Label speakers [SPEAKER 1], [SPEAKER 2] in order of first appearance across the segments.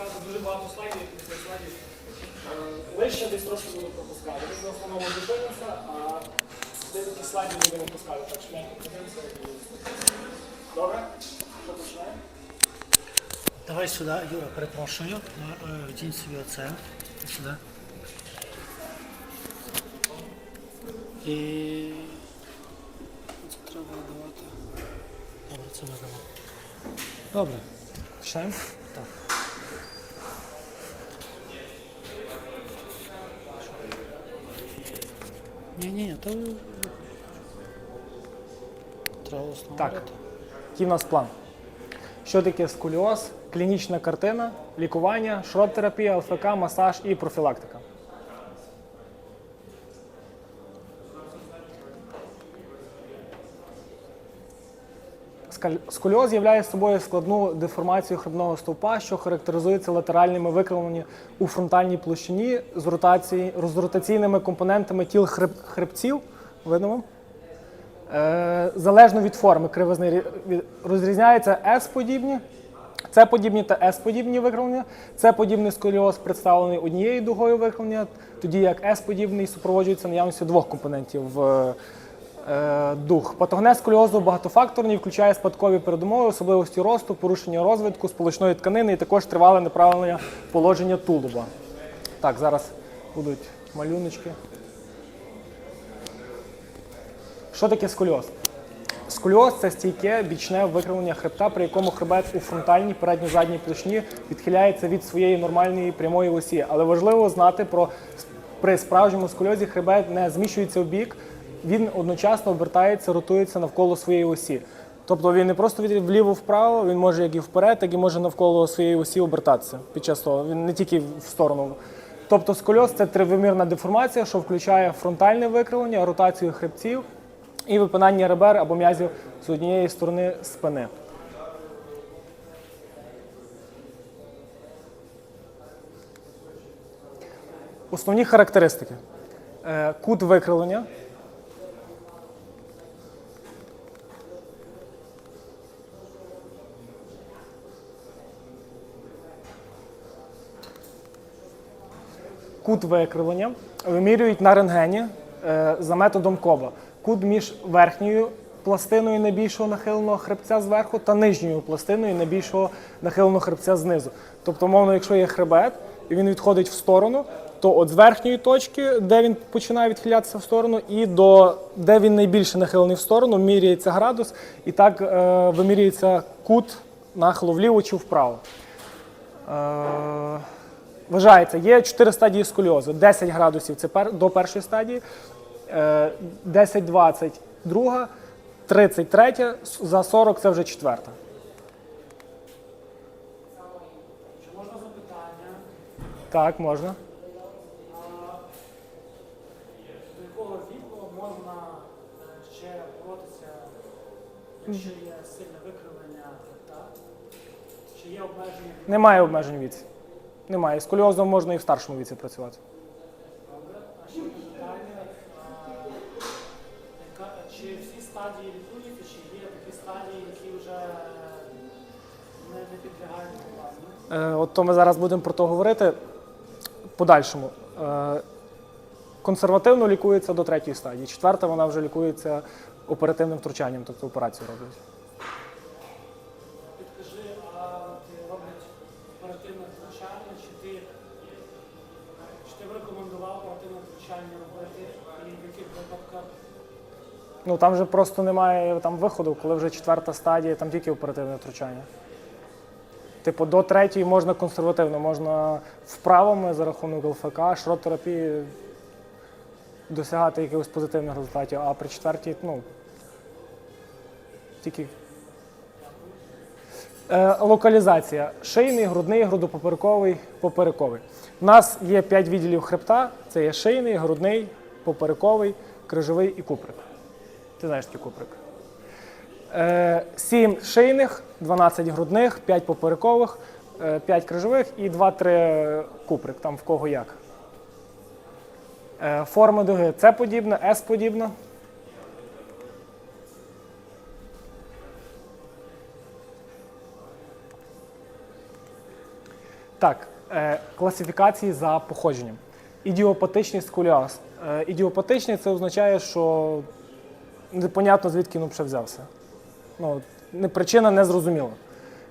[SPEAKER 1] сказати дуже багато слайдів, після слайдів. Лише десь трошки буду пропускати. Ми в основному зупинимося, а деякі слайди будемо пускати. Так що м'яко подивимося. і. Добре? Що починаємо?
[SPEAKER 2] Давай сюди, Юра, перепрошую. Е, Вдінь собі оце. Сюди. І це треба давати. Добре, це ми дамо. Добре.
[SPEAKER 1] Починаємо?
[SPEAKER 2] Так. Ні, ні, ні, то треба.
[SPEAKER 1] Так. Який в нас план? Що таке сколіоз, клінічна картина, лікування, шрот-терапія, ЛФК, масаж і профілактика. Сколіоз являє собою складну деформацію хребного стовпа, що характеризується латеральними викривленнями у фронтальній площині з, ротації, з ротаційними компонентами тіл хреб, хребців. Видно вам? Е, залежно від форми кривизни рі- від- розрізняються S-подібні, С-подібні та S-подібні викривлення. С-подібний сколіоз представлений однією дугою викривлення, тоді як S-подібний супроводжується наявністю двох компонентів е, дух. Патогенез сколіозу багатофакторний, включає спадкові передумови, особливості росту, порушення розвитку сполучної тканини і також тривале неправильне положення тулуба. Так, зараз будуть малюночки. Що таке сколіоз? Сколіоз це стійке бічне викривлення хребта, при якому хребет у фронтальній передньо-задній площині відхиляється від своєї нормальної прямої осі. Але важливо знати про при справжньому сколіозі хребет не зміщується в бік, він одночасно обертається, ротується навколо своєї осі. Тобто він не просто вліво-вправо, він може як і вперед, так і може навколо своєї осі обертатися під час того. Він не тільки в сторону. Тобто скольоз це тривимірна деформація, що включає фронтальне викривлення, ротацію хребців і випинання ребер або м'язів з однієї сторони спини. Основні характеристики. Е, Кут викривлення. Кут викривлення вимірюють на рентгені е, за методом коба. Кут між верхньою пластиною найбільшого нахиленого хребця зверху та нижньою пластиною найбільшого нахиленого хребця знизу. Тобто, мовно, якщо є хребет і він відходить в сторону, то от з верхньої точки, де він починає відхилятися в сторону, і до де він найбільше нахилений в сторону, міряється градус, і так е, вимірюється кут нахилу вліво чи вправо. Е, Вважається, є 4 стадії сколіозу. 10 градусів це пер, до першої стадії, е, 10-20 друга, 30 третя, за 40 це вже четверта.
[SPEAKER 2] Чи можна запитання?
[SPEAKER 1] Так, можна.
[SPEAKER 2] До якого віку можна е, ще боротися, якщо є сильне викривлення? Чи є обмеження?
[SPEAKER 1] Немає обмежень віці. Немає. З сколіозом можна і в старшому віці працювати.
[SPEAKER 2] Чи всі стадії лікуються, чи є такі стадії, які вже не, не підлягають лікуванню?
[SPEAKER 1] Е, От то ми зараз будемо про то говорити. Подальшому. Е, Консервативно лікується до третьої стадії. Четверта вона вже лікується оперативним втручанням, тобто операцію роблять. Ну там вже просто немає там виходу, коли вже четверта стадія, там тільки оперативне втручання. Типу, до третьої можна консервативно, можна вправами за рахунок ЛФК, шрот-терапії досягати якихось позитивних результатів, а при четвертій, ну, тільки. Е, локалізація. Шийний, грудний, грудопоперековий, поперековий. У нас є 5 відділів хребта: це є шийний, грудний, поперековий, крижовий і куприк. Ти знаєш такий куприк. Е, 7 шийних, 12 грудних, 5 поперекових, 5 крижових і 2-3 куприк, там в кого як. Е, Форма дуги С подібна, С подібна. Так, е, класифікації за походженням. Ідіопатичний сколіоз. Е, ідіопатичний це означає, що непонятно звідки він взагалі взявся. Ну, причина не зрозуміла.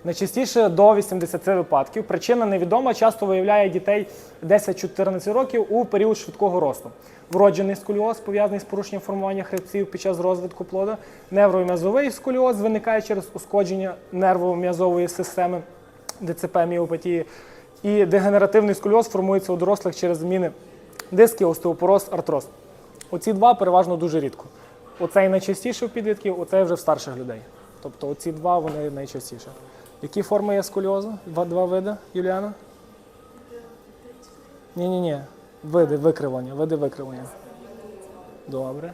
[SPEAKER 1] Найчастіше до 80 випадків. Причина невідома, часто виявляє дітей 10-14 років у період швидкого росту. Вроджений сколіоз пов'язаний з порушенням формування хребців під час розвитку плода. Невром'язовий сколіоз виникає через ушкодження нервово-м'язової системи ДЦП міопатії. І дегенеративний сколіоз формується у дорослих через зміни дисків, остеопороз, артроз. Оці два переважно дуже рідко. Оцей найчастіше в підлітків, оцей вже в старших людей. Тобто оці два вони найчастіше. Які форми є сколіозу? Два, два види, Юліана? Ні, ні. Види викривлення, види викривлення. Добре.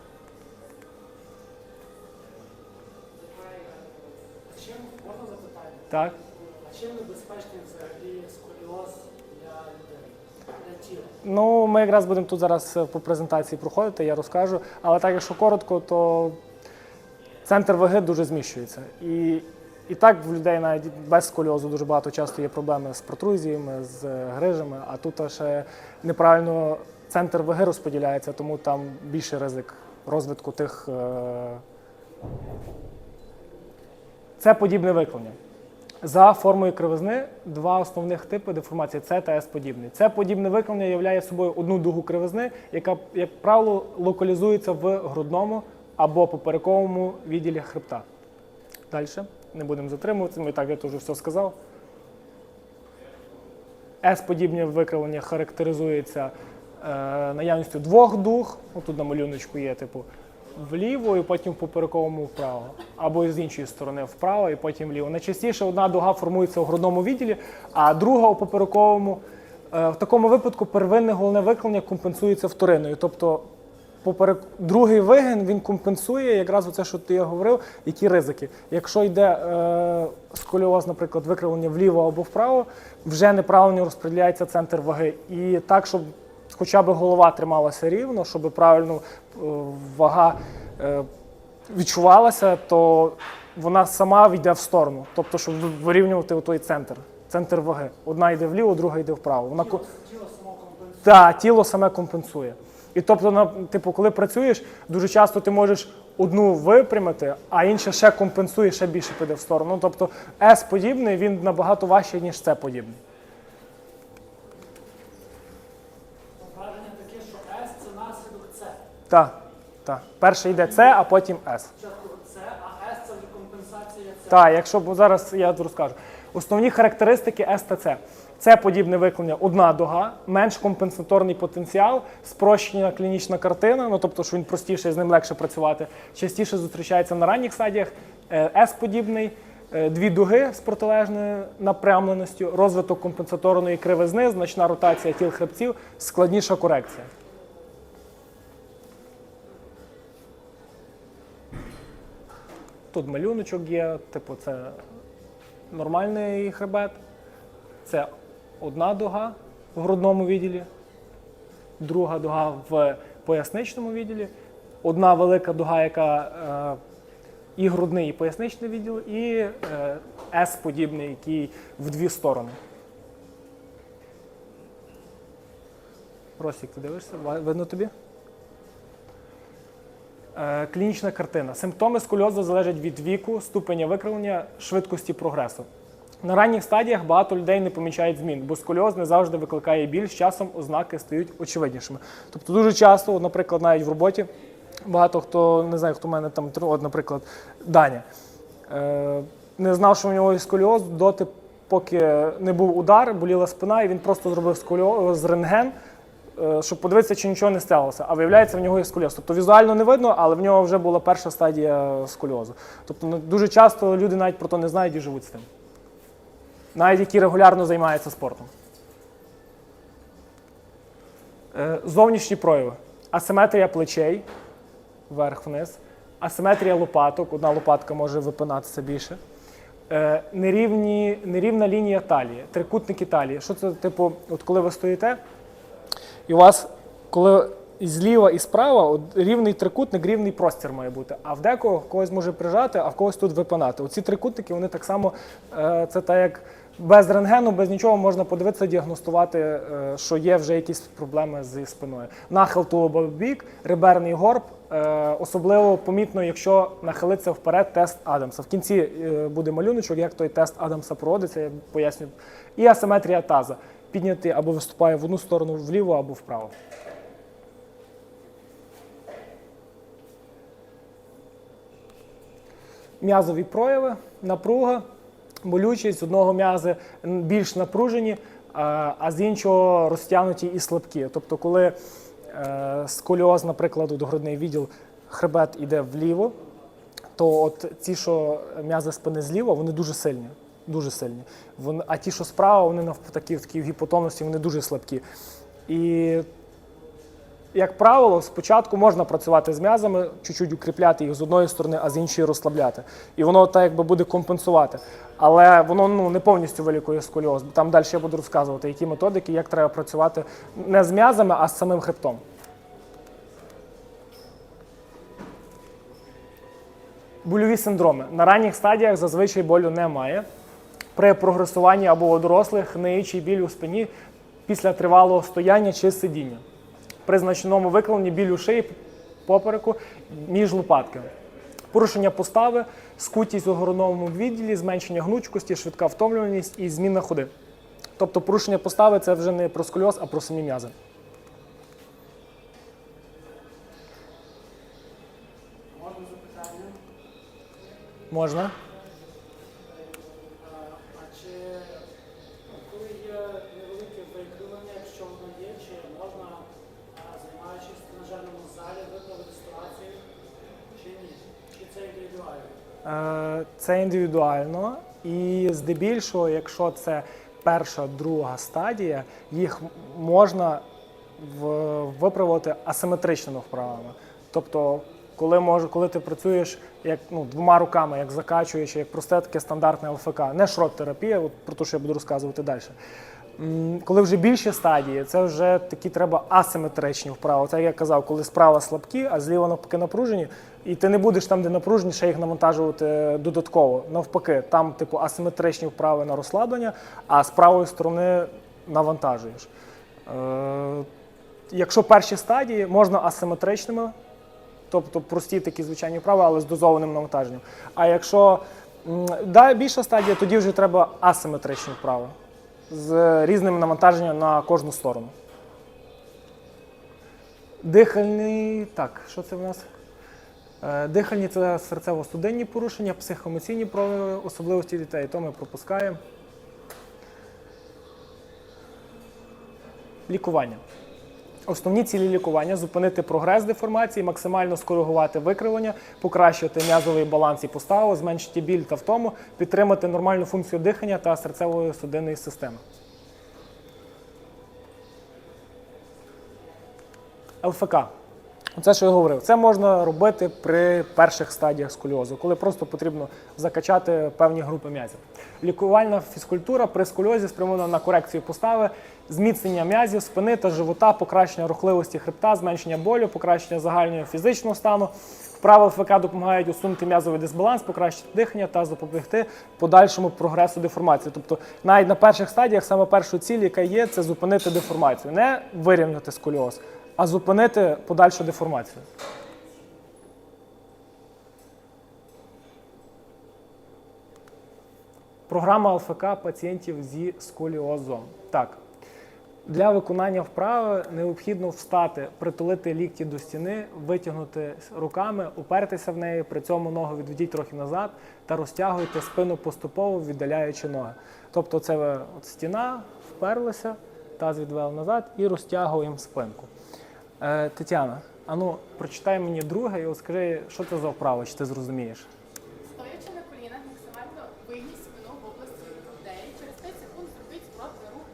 [SPEAKER 1] Так.
[SPEAKER 2] А чим небезпечний
[SPEAKER 1] Ну, ми якраз будемо тут зараз е, по презентації проходити, я розкажу. Але так, якщо коротко, то центр ваги дуже зміщується. І, і так в людей навіть без сколіозу дуже багато часто є проблеми з протрузіями, з е, грижами, а тут ще неправильно центр ваги розподіляється, тому там більший ризик розвитку тих. е, Це подібне виклення. За формою кривизни два основних типи деформації С та С подібний. Це подібне виклення являє собою одну дугу кривизни, яка, як правило, локалізується в грудному або поперековому відділі хребта. Далі не будемо затримуватися, ми так я теж все сказав. С-подібне викривлення характеризується е, наявністю двох дуг. Тут на малюночку є, типу, вліво і потім в поперековому вправо. Або з іншої сторони вправо і потім вліво. Найчастіше одна дуга формується у грудному відділі, а друга у поперековому. Е, в такому випадку первинне головне виклення компенсується вториною. Тобто поперек... другий вигин він компенсує якраз оце, що ти говорив, які ризики. Якщо йде е, сколіоз, наприклад, викривлення вліво або вправо, вже неправильно розподіляється центр ваги. І так, щоб хоча б голова трималася рівно, щоб правильно е, вага е, відчувалася, то вона сама йде в сторону. Тобто, щоб вирівнювати той центр, центр ваги. Одна йде вліво, друга йде вправо. Вона ко-
[SPEAKER 2] Тіло само
[SPEAKER 1] тіло саме компенсує. І тобто, на, типу, коли працюєш, дуже часто ти можеш одну випрямити, а інша ще компенсує, ще більше піде в сторону. Ну, тобто S подібний, він набагато важчий, ніж C подібний.
[SPEAKER 2] Враження таке, що С це наслідок С.
[SPEAKER 1] Так, так. Перше йде C, а потім
[SPEAKER 2] С, а С це компенсація С.
[SPEAKER 1] Так, якщо бо зараз я розкажу. Основні характеристики S та C. Це подібне виклення одна дуга, менш компенсаторний потенціал, спрощена клінічна картина, ну тобто, що він простіший, з ним легше працювати. Частіше зустрічається на ранніх стадіях. S подібний, е, дві дуги з протилежною напрямленістю, розвиток компенсаторної кривизни, значна ротація тіл хребців, складніша корекція. Тут малюночок є, типу, це нормальний хребет. Це одна дуга в грудному відділі, друга дуга в поясничному відділі, одна велика дуга, яка е, і грудний, і поясничний відділ, і е, S-подібний, який в дві сторони. Росік, ти дивишся? Видно тобі? Е, Клінічна картина. Симптоми сколіозу залежать від віку, ступеня викривлення, швидкості прогресу. На ранніх стадіях багато людей не помічають змін, бо сколіоз не завжди викликає біль, з часом ознаки стають очевиднішими. Тобто дуже часто, наприклад, навіть в роботі, багато хто не знаю, хто в мене там, от, наприклад, Даня, е, не знав, що в нього є сколіоз доти, поки не був удар, боліла спина, і він просто зробив сколіоз рентген, щоб подивитися, чи нічого не сталося. А виявляється, в нього є сколіоз. Тобто візуально не видно, але в нього вже була перша стадія сколіозу. Тобто ну, дуже часто люди навіть про то не знають і живуть з тим. Навіть які регулярно займаються спортом. Е, Зовнішні прояви. Асиметрія плечей вверх-вниз, асиметрія лопаток, одна лопатка може випинатися більше. Е, Нерівні, нерівна лінія талії, трикутники талії. Що це, типу, от коли ви стоїте, і у вас, коли і зліва і справа рівний трикутник, рівний простір має бути. А в декого когось може прижати, а в когось тут випинати. Оці трикутники, вони так само, е, це так як Без рентгену, без нічого можна подивитися, діагностувати, е, що є вже якісь проблеми зі спиною. Нахил тулуба в бік, реберний горб, е, особливо помітно, якщо нахилиться вперед тест Адамса. В кінці буде малюночок, як той тест Адамса проводиться, я поясню. І асиметрія таза. Підняти або виступає в одну сторону вліво або вправо. М'язові прояви, напруга, болючість з одного м'язи більш напружені, а а з іншого розтягнуті і слабкі. Тобто, коли е, сколіоз, наприклад, от грудний відділ, хребет іде вліво, то от ці, що м'язи спини зліва, вони дуже сильні. Дуже сильні. Вони, а ті, що справа, вони навпаки в такій гіпотонусі, вони дуже слабкі. І як правило, спочатку можна працювати з м'язами, чуть-чуть укріпляти їх з одної сторони, а з іншої розслабляти. І воно так якби буде компенсувати. Але воно ну, не повністю вилікує сколіоз. Там далі я буду розказувати, які методики, як треба працювати не з м'язами, а з самим хребтом. Больові синдроми. На ранніх стадіях зазвичай болю немає. При прогресуванні або у дорослих гниючий біль у спині після тривалого стояння чи сидіння. При значному викривленні біль у шиї попереку між лопатками. Порушення постави, скутість у горловому відділі, зменшення гнучкості, швидка втомлюваність і зміна ходи. Тобто порушення постави це вже не про сколіоз, а про самі м'язи.
[SPEAKER 2] Можна запитання?
[SPEAKER 1] Можна?
[SPEAKER 2] А, а чи коли є невелике викривлення, якщо воно є, чи можна, а, займаючись в тренажерному залі, виправити ситуацію, чи ні? Чи
[SPEAKER 1] Е, Це індивідуально, і здебільшого, якщо це перша, друга стадія, їх можна виправити асиметричними вправами. Тобто, коли може, коли ти працюєш як ну, двома руками, як закачуєш, як просте таке стандартне ЛФК, не шрот-терапія, от про те, що я буду розказувати далі. Коли вже більші стадії, це вже такі треба асиметричні вправи. Це як я казав, коли справа слабкі, а зліва навпаки напружені, і ти не будеш там, де напружені, ще їх навантажувати додатково. Навпаки, там, типу, асиметричні вправи на розслаблення, а з правої сторони навантажуєш. Е, якщо перші стадії, можна асиметричними, тобто прості такі звичайні вправи, але з дозованим навантаженням. А якщо да, більша стадія, тоді вже треба асиметричні вправи з різним навантаженням на кожну сторону. Дихальний. Так, що це в нас? Е, Дихальні це серцево-судинні порушення, психоемоційні прояви, особливості дітей, то ми пропускаємо. Лікування. Основні цілі лікування зупинити прогрес деформації, максимально скоригувати викривлення, покращити м'язовий баланс і поставу, зменшити біль та втому, підтримати нормальну функцію дихання та серцевої судинної системи. ЛФК. Це, що я говорив, це можна робити при перших стадіях сколіозу, коли просто потрібно закачати певні групи м'язів. Лікувальна фізкультура при сколіозі спрямована на корекцію постави, зміцнення м'язів, спини та живота, покращення рухливості хребта, зменшення болю, покращення загального фізичного стану. Вправи ЛФК допомагають усунути м'язовий дисбаланс, покращити дихання та запобігти подальшому прогресу деформації. Тобто, навіть на перших стадіях саме перша ціль, яка є, це зупинити деформацію, не вирівняти сколіоз, а зупинити подальшу деформацію. Програма ЛФК пацієнтів зі сколіозом. Так, для виконання вправи необхідно встати, притулити лікті до стіни, витягнути руками, упертися в неї, при цьому ногу відведіть трохи назад та розтягуйте спину поступово, віддаляючи ноги. Тобто це ви- от стіна, вперлися, таз відвели назад і розтягуємо спинку. Е, Тетяна, а ну прочитай мені друге і от скажи, що це за вправа, чи ти зрозумієш?
[SPEAKER 3] Стоячи на колінах, максимально вигніть спину в області грудей. Через 5 секунд зробіть спротивний рух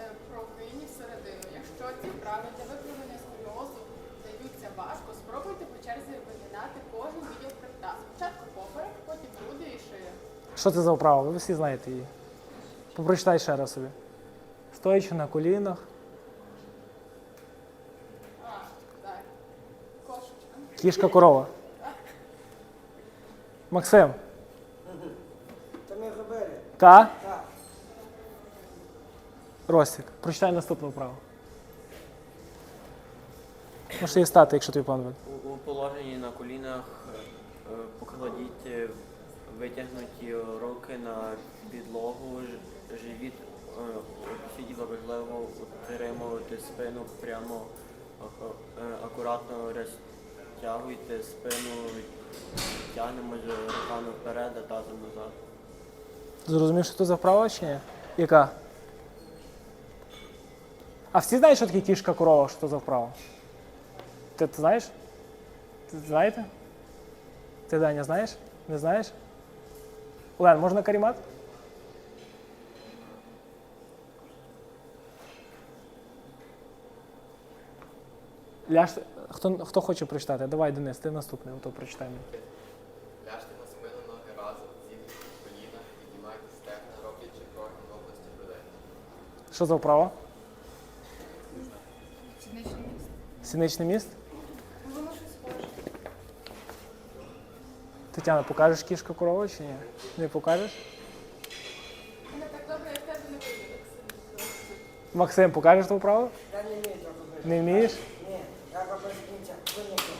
[SPEAKER 3] е, прокинь всередину. Якщо ці вправи для виправлення сколіозу даються важко, спробуйте по черзі вигинати кожен відділ хребта. Спочатку поперек, потім груди і шия.
[SPEAKER 1] Що це за вправа? Ви всі знаєте її. Попрочитай ще раз собі. Стоячи на колінах,
[SPEAKER 3] А, так. Кошечка.
[SPEAKER 1] Кішка корова. Максим.
[SPEAKER 4] Та ми зробили.
[SPEAKER 1] Та?
[SPEAKER 4] Так.
[SPEAKER 1] Ростик, прочитай наступну вправу. Можеш її стати, якщо тобі пан
[SPEAKER 4] У, у положенні на колінах е, е, покладіть е, витягнуті руки на підлогу, ж- живіт е, опустіть, важливо утримувати спину прямо, ак- е, акуратно розтягуйте спину, тягнемо руками вперед, а тазом назад.
[SPEAKER 1] Зрозумів, що це за вправа чи ні? Яка? А всі знають, що таке кішка корова, що це за вправа? Ти, ти знаєш? Ти знаєте? Ти Даня знаєш? Не знаєш? Олен, можна карімат? Ляж, хто, хто хоче прочитати? Давай, Денис, ти наступний, ото прочитай мені.
[SPEAKER 5] Ляжте на спину ноги разом, зігніть коліна, піднімайте стегна, роблячи кроки в області грудей.
[SPEAKER 1] Що за вправа?
[SPEAKER 3] Сідничний міст.
[SPEAKER 1] Сіничний міст?
[SPEAKER 3] Воно щось схоже.
[SPEAKER 1] Тетяна, покажеш кішка корова чи ні? Не покажеш?
[SPEAKER 3] Мене так добре, як тебе не вийде.
[SPEAKER 1] Максим, покажеш ту вправу?
[SPEAKER 6] Я не вмію
[SPEAKER 1] Не вмієш?
[SPEAKER 6] Ні, я без кінця. Виникну.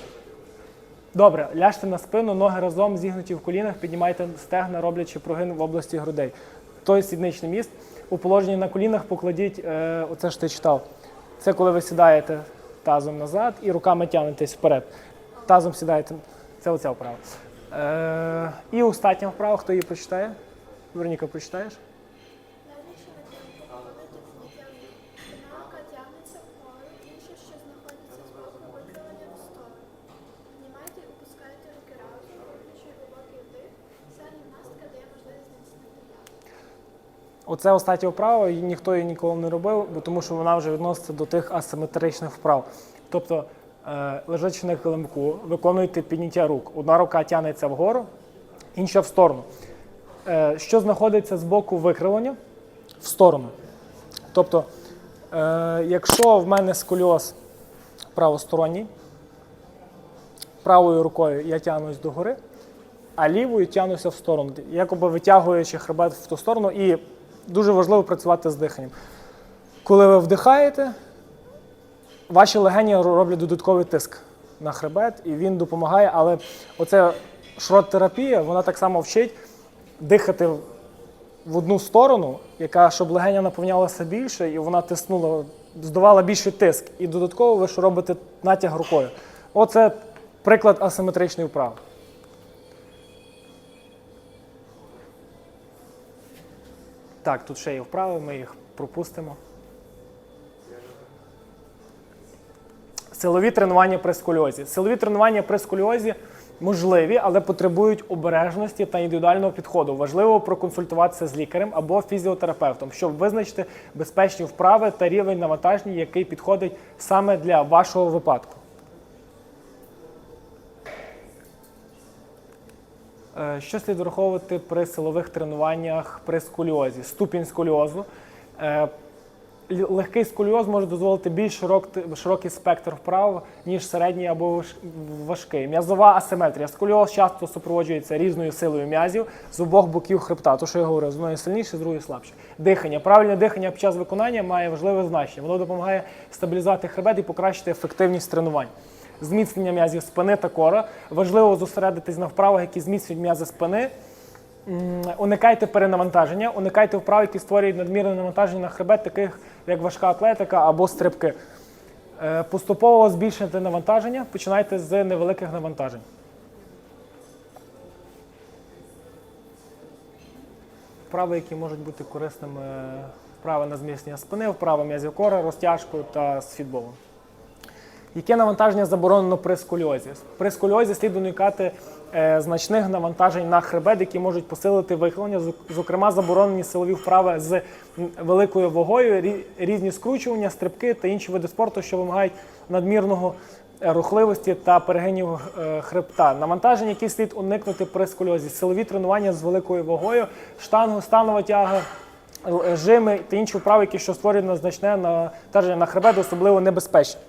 [SPEAKER 1] Добре, ляжте на спину, ноги разом зігнуті в колінах, піднімайте стегна, роблячи прогин в області грудей. Той сідничний міст. У положенні на колінах покладіть, е, оце ж ти читав. Це коли ви сідаєте тазом назад і руками тягнетесь вперед. Тазом сідаєте. Це оця вправа. Е, і остання вправа, хто її прочитає? Вероніка, прочитаєш?
[SPEAKER 7] Найбільше методика виконати підняття Одна рука тягнеться вгору, інша, що знаходиться збоку, викривлення в сторону. Піднімайте і опускайте руки разом, роблячи глибокий вдих. Ця гімнастика дає можливість зміцнити м'язи.
[SPEAKER 1] Оце остання вправа, і ніхто її ніколи не робив, бо тому що вона вже відноситься до тих асиметричних вправ. Тобто, е, лежачи на килимку, виконуєте підняття рук. Одна рука тягнеться вгору, інша в сторону. Е, що знаходиться з боку викривлення? В сторону. Тобто, е, якщо в мене скольоз правосторонній, правою рукою я тягнусь догори, а лівою тягнуся в сторону, якоби витягуючи хребет в ту сторону, і дуже важливо працювати з диханням. Коли ви вдихаєте, ваші легені роблять додатковий тиск на хребет, і він допомагає, але оця шрот-терапія, вона так само вчить дихати в одну сторону, яка, щоб легеня наповнялася більше, і вона тиснула, здавала більший тиск. І додатково ви ж робите натяг рукою. Оце приклад асиметричної вправи. Так, тут ще є вправи, ми їх пропустимо. Силові тренування при сколіозі. Силові тренування при сколіозі можливі, але потребують обережності та індивідуального підходу. Важливо проконсультуватися з лікарем або фізіотерапевтом, щоб визначити безпечні вправи та рівень навантаження, який підходить саме для вашого випадку. Що слід враховувати при силових тренуваннях при сколіозі? Ступінь сколіозу. Е, Легкий сколіоз може дозволити більш широк- широкий спектр вправ, ніж середній або важкий. М'язова асиметрія. Сколіоз часто супроводжується різною силою м'язів з обох боків хребта. То, що я говорив, з одної сильніше, з другої слабше. Дихання. Правильне дихання під час виконання має важливе значення. Воно допомагає стабілізувати хребет і покращити ефективність тренувань. Зміцнення м'язів спини та кора. Важливо зосередитись на вправах, які зміцнюють м'язи спини. Уникайте перенавантаження, уникайте вправ, які створюють надмірне навантаження на хребет, таких як важка атлетика або стрибки. Е, Поступово збільшити навантаження, починайте з невеликих навантажень. Вправи, які можуть бути корисними, вправи на зміцнення спини, вправи м'язів кора, розтяжку та з фітболом. Яке навантаження заборонено при сколіозі? При сколіозі слід уникати е, значних навантажень на хребет, які можуть посилити вихилення. Зокрема, заборонені силові вправи з великою вагою, рі- різні скручування, стрибки та інші види спорту, що вимагають надмірного рухливості та перегинів е, хребта. Навантаження, які слід уникнути при сколіозі, силові тренування з великою вагою, штангу, станова тяга. Жими та інші вправи, які що створюють значне навантаження на хребет, особливо небезпечні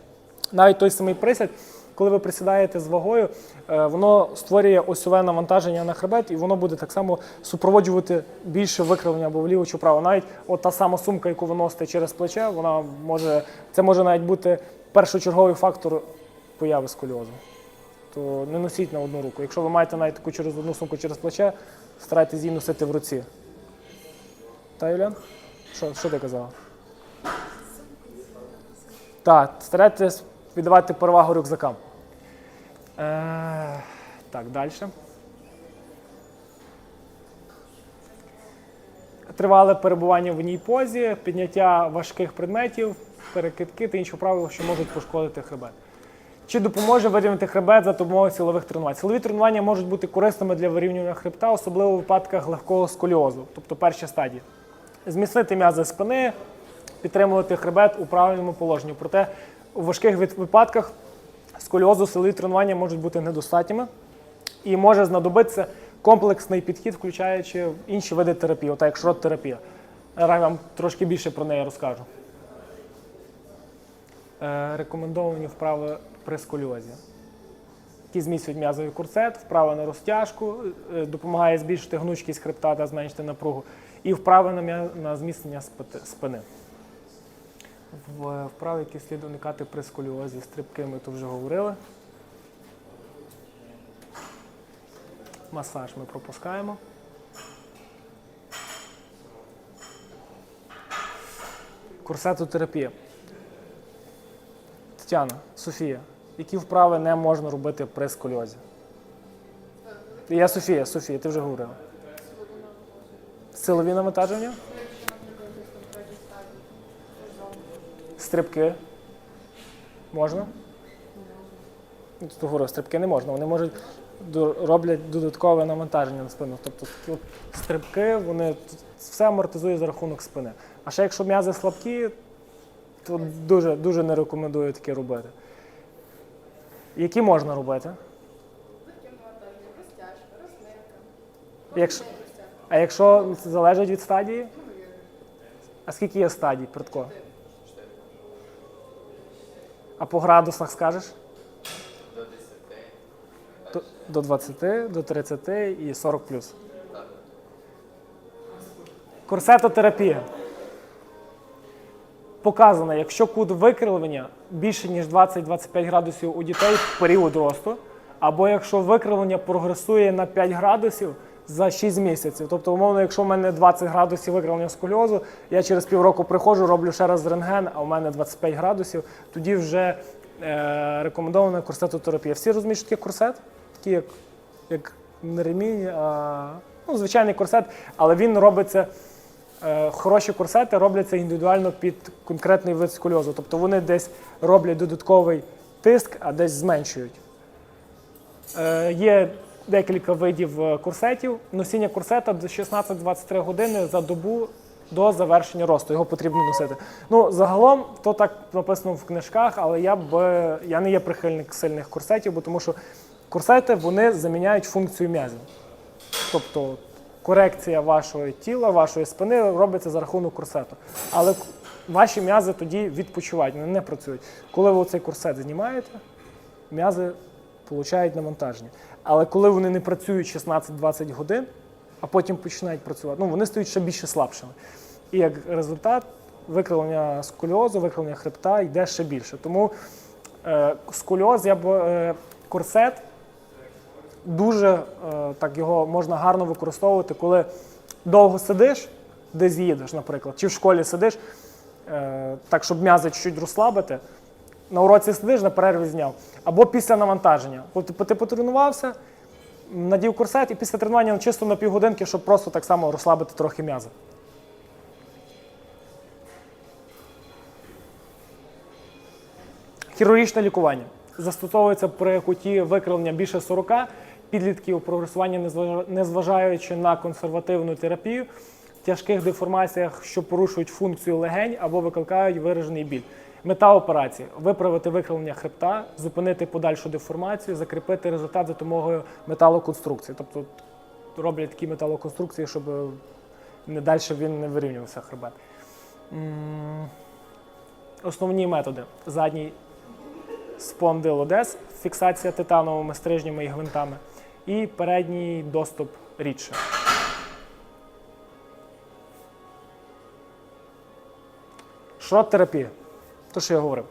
[SPEAKER 1] навіть той самий присяд, коли ви присідаєте з вагою, е, воно створює осьове навантаження на хребет, і воно буде так само супроводжувати більше викривлення або вліво чи вправо. Навіть от та сама сумка, яку ви носите через плече, вона може це може навіть бути першочерговий фактор появи сколіозу. То не носіть на одну руку. Якщо ви маєте навіть таку через одну сумку через плече, старайтесь її носити в руці. Та, Юлян? Що, що ти казала? Так, старайтесь віддавати перевагу рюкзакам. Е, так, далі. Тривале перебування в ній позі, підняття важких предметів, перекидки та інші вправи, що можуть пошкодити хребет. Чи допоможе вирівняти хребет за допомогою силових тренувань? Силові тренування можуть бути корисними для вирівнювання хребта, особливо у випадках легкого сколіозу, тобто перші стадії. Зміцнити м'язи спини, підтримувати хребет у правильному положенні. Проте у важких випадках сколіозу силові тренування можуть бути недостатніми і може знадобитися комплексний підхід, включаючи інші види терапії, отак як шрот-терапія. Я вам трошки більше про неї розкажу. Е, рекомендовані вправи при сколіозі. Які зміцнюють м'язовий курсет, вправи на розтяжку, е, допомагає збільшити гнучкість хребта та зменшити напругу, і вправи на, зміцнення спини. Вправи, які слід уникати при сколіозі, стрибки ми тут вже говорили. Масаж ми пропускаємо. Курсетотерапія. Тетяна, Софія, які вправи не можна робити при сколіозі? Я Софія, Софія, ти вже говорила. Силові навантаження? Стрибки. Можна? Тут говорю, стрибки не можна. Вони можуть роблять додаткове навантаження на спину. Тобто от стрибки, вони все амортизує за рахунок спини. А ще якщо м'язи слабкі, то дуже, дуже не рекомендую таке робити. Які можна робити? Якщо-. А якщо це залежить від стадії? А скільки є стадій, Притко? А по градусах скажеш?
[SPEAKER 5] До 10.
[SPEAKER 1] До- До 20, до 30 і 40 плюс. Курсетотерапія. Показано, якщо кут викривлення більше ніж 20-25 градусів у дітей в період росту, або якщо викривлення прогресує на 5 градусів за 6 місяців. Тобто, умовно, якщо в мене 20 градусів викривлення сколіозу, я через півроку приходжу, роблю ще раз рентген, а у мене 25 градусів, тоді вже е, рекомендована курсетотерапія. Всі розуміють, що таке курсет? Такий як, як не ремінь, а ну, звичайний курсет, але він робиться. Е, Хороші курсети робляться індивідуально під конкретний вид сколіозу. Тобто вони десь роблять додатковий тиск, а десь зменшують. Е, Є декілька видів е, курсетів. Носіння курсета до 16-23 години за добу до завершення росту. Його потрібно носити. Ну, загалом, то так написано в книжках, але я б я не є прихильник сильних курсетів, бо тому що курсети вони заміняють функцію м'язів. Тобто корекція вашого тіла, вашої спини робиться за рахунок курсету. Але ваші м'язи тоді відпочивають, вони не працюють. Коли ви цей курсет знімаєте, м'язи получають навантаження. Але коли вони не працюють 16-20 годин, а потім починають працювати, ну вони стають ще більше слабшими. І як результат, викривлення сколіозу, викривлення хребта йде ще більше. Тому е, сколіоз, я б е, курсет дуже е, так його можна гарно використовувати, коли довго сидиш, десь їдеш, наприклад, чи в школі сидиш, е, так, щоб м'язи чуть-чуть розслабити. На уроці сидиш, на перерві зняв. Або після навантаження. От ти, потренувався, надів курсет і після тренування чисто на півгодинки, щоб просто так само розслабити трохи м'язи. Хірургічне лікування застосовується при куті викривлення більше 40 підлітків, прогресування, незважаючи на консервативну терапію, тяжких деформаціях, що порушують функцію легень або викликають виражений біль. Мета операції виправити викривлення хребта, зупинити подальшу деформацію, закріпити результат за допомогою металоконструкції. Тобто роблять такі металоконструкції, щоб не далі він не вирівнювався хребет. Основні методи. Задній спондилодез, фіксація титановими стрижнями і гвинтами, і передній доступ рідше. Шрот-терапія. То, що я говорив.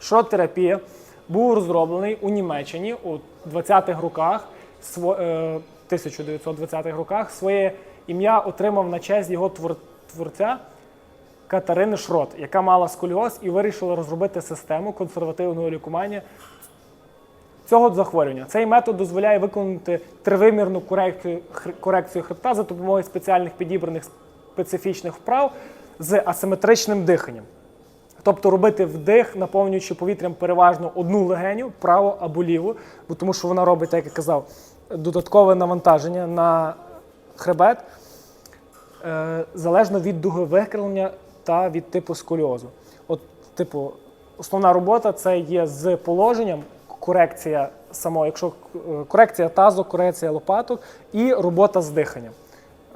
[SPEAKER 1] Шрот-терапія був розроблений у Німеччині у 20-х роках, сво- е, 1920-х роках. Своє ім'я отримав на честь його творця Катерини Шрот, яка мала сколіоз і вирішила розробити систему консервативного лікування цього захворювання. Цей метод дозволяє виконати тривимірну корекцію, корекцію хребта за допомогою спеціальних підібраних специфічних вправ з асиметричним диханням. Тобто робити вдих, наповнюючи повітрям переважно одну легеню, праву або ліву, бо тому що вона робить, як я казав, додаткове навантаження на хребет, е, залежно від дуги викривлення та від типу сколіозу. От, типу, основна робота це є з положенням, корекція самого, якщо е, корекція тазу, корекція лопаток і робота з диханням.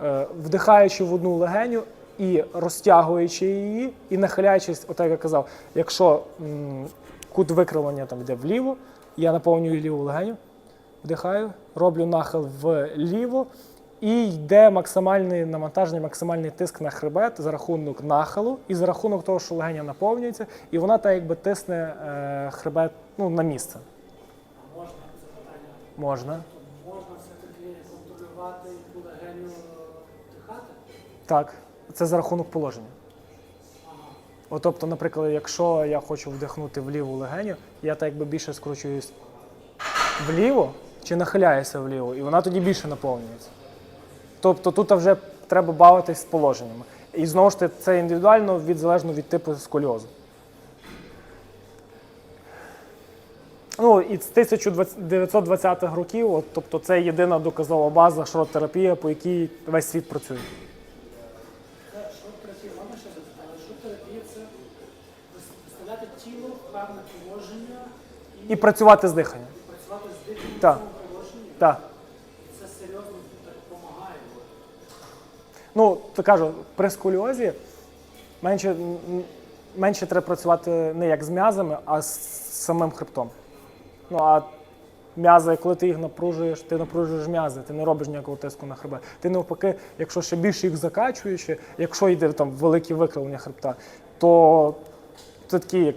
[SPEAKER 1] Е, Вдихаючи в одну легеню і розтягуючи її, і нахиляючись, отак я казав, якщо м, кут викривлення там йде вліво, я наповнюю ліву легеню, вдихаю, роблю нахил вліво, і йде максимальне навантаження, максимальний тиск на хребет за рахунок нахилу і за рахунок того, що легеня наповнюється, і вона так якби тисне е, хребет ну, на місце.
[SPEAKER 2] Можна запитання?
[SPEAKER 1] Можна.
[SPEAKER 2] Можна все-таки контролювати яку легеню дихати?
[SPEAKER 1] Так, це за рахунок положення. От, тобто, наприклад, якщо я хочу вдихнути в ліву легеню, я так якби більше скручуюсь вліво чи нахиляюся вліво, і вона тоді більше наповнюється. Тобто тут вже треба бавитись з положеннями. І знову ж таки, це індивідуально від залежно від типу сколіозу. Ну і з 1920-х років, от, тобто це єдина доказова база шрот-терапія, по якій весь світ працює.
[SPEAKER 2] Шоп-терапія, можна ще запитати? Шоп-терапія це виставляти тіло в певне положення і
[SPEAKER 1] працювати з диханням.
[SPEAKER 2] працювати з диханням
[SPEAKER 1] Так. Так.
[SPEAKER 2] Це серйозно допомагає.
[SPEAKER 1] Ну, то кажу, при сколіозі менше, менше треба працювати не як з м'язами, а з самим хребтом. Ну, а м'язи, коли ти їх напружуєш, ти напружуєш м'язи, ти не робиш ніякого тиску на хребет. Ти навпаки, якщо ще більше їх закачуєш, якщо йде там велике викривлення хребта, то це такий як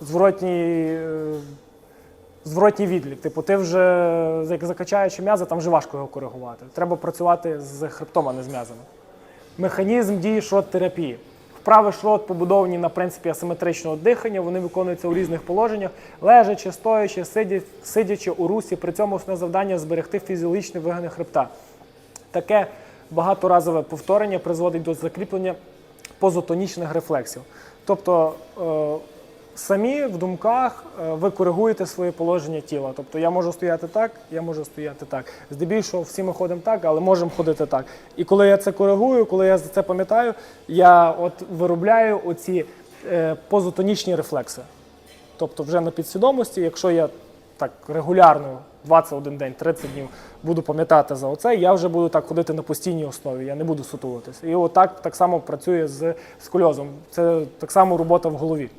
[SPEAKER 1] зворотній. Зворотній відлік. Типу, ти вже як закачаючи м'язи, там вже важко його коригувати. Треба працювати з хребтом, а не з м'язами. Механізм дії шрот-терапії. Вправи шрот побудовані на принципі асиметричного дихання, вони виконуються у різних положеннях, лежачи, стоячи, сидя- сидячи у русі. При цьому основне завдання зберегти фізіологічні вигини хребта. Таке багаторазове повторення призводить до закріплення позотонічних рефлексів. Тобто е, самі в думках е, ви коригуєте своє положення тіла. Тобто я можу стояти так, я можу стояти так. Здебільшого всі ми ходимо так, але можемо ходити так. І коли я це коригую, коли я за це пам'ятаю, я от виробляю оці е, позотонічні рефлекси. Тобто, вже на підсвідомості, якщо я так регулярно 21 день, 30 днів буду пам'ятати за оце, я вже буду так ходити на постійній основі, я не буду сутулитися. І отак так само працює з скольозом. Це так само робота в голові.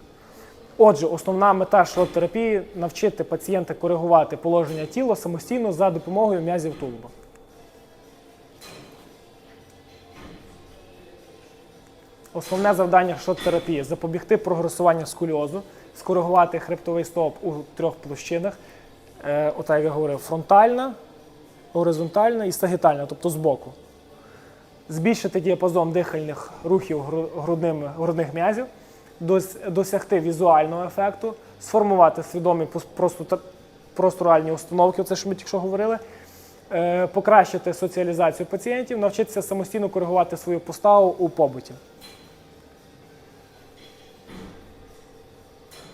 [SPEAKER 1] Отже, основна мета шрот-терапії – навчити пацієнта коригувати положення тіла самостійно за допомогою м'язів тулуба. Основне завдання шрот-терапії – запобігти прогресуванню сколіозу, скоригувати хребтовий стовп у трьох площинах. Е, ота, як я говорив, фронтальна, горизонтальна і сагітальна, тобто збоку. Збільшити діапазон дихальних рухів грудних м'язів, досягти візуального ефекту, сформувати свідомі простуральні установки, це що ми тільки що говорили, е, покращити соціалізацію пацієнтів, навчитися самостійно коригувати свою поставу у побуті.